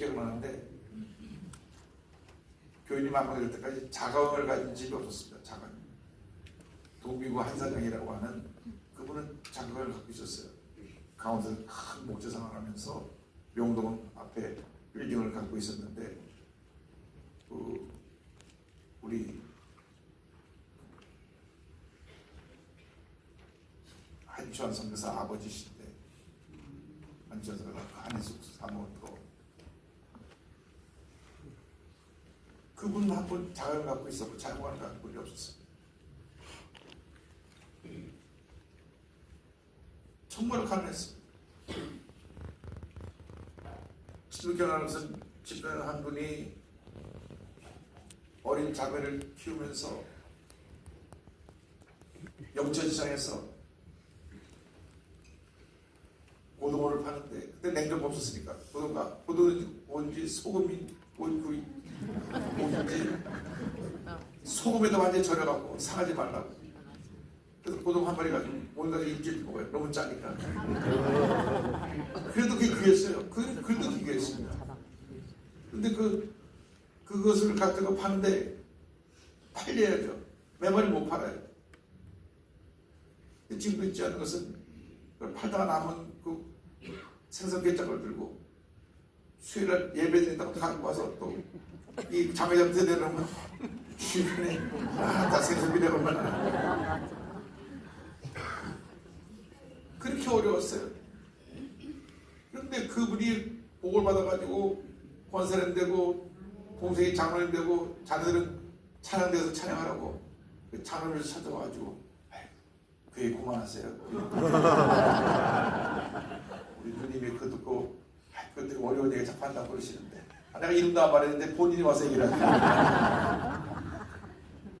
기억나는데 교인이 만나될 때까지 자가을 가진 집이 없었습니다. 자가. 동비구 한사장이라고 하는 그분은 자가을 갖고 있었어요. 강원도에서 큰 목재상을 하면서 명동 앞에 빌딩을 갖고 있었는데 그 우리 한치환 선교사 아버지신데 한치환 선교사 한혜숙 사모도 그분 한분 자가를 갖고 있었고 자영관을 갖고 분이 없었어요. 정말. 집을 결혼하면서 집에는 한 분이 어린 자매를 키우면서 영천시장에서 고등어를 파는데 그때 냉장고 없었으니까 고등가 고등은 뭔지 소금이 뭔지 소금에다 완전히 절여갖고 상하지 말라고. 그래서 고등 한 마리 가지고 오늘 가지고 일주일 먹어요. 너무 짜니까. 그래도 그게 귀했어요. 그, 그래도 귀했습니다. 근데 그 그것을 갖다가 파는데 팔려야죠. 매마리 못 팔아요. 지금도 있지 않은 것은 팔다가 남은 그 생선 게장을 들고 수요일날 예배 드린다고 갖고 와서 또이 자매장한테 내놓으면 주변에 아다 얼마나 그렇게 어려웠어요. 그런데 그분이 복을 받아가지고 권사님 되고 동생이 장로님 되고 자녀들은 찬양대에서 찬양하라고 그 찬원을 찾아와가지고 교회 그만하세요. 우리 누님이 그 듣고 되게 어려운 얘기 자꾸 한다고 그러시는데 아, 내가 이름도 안 말했는데 본인이 와서 얘기를 하죠.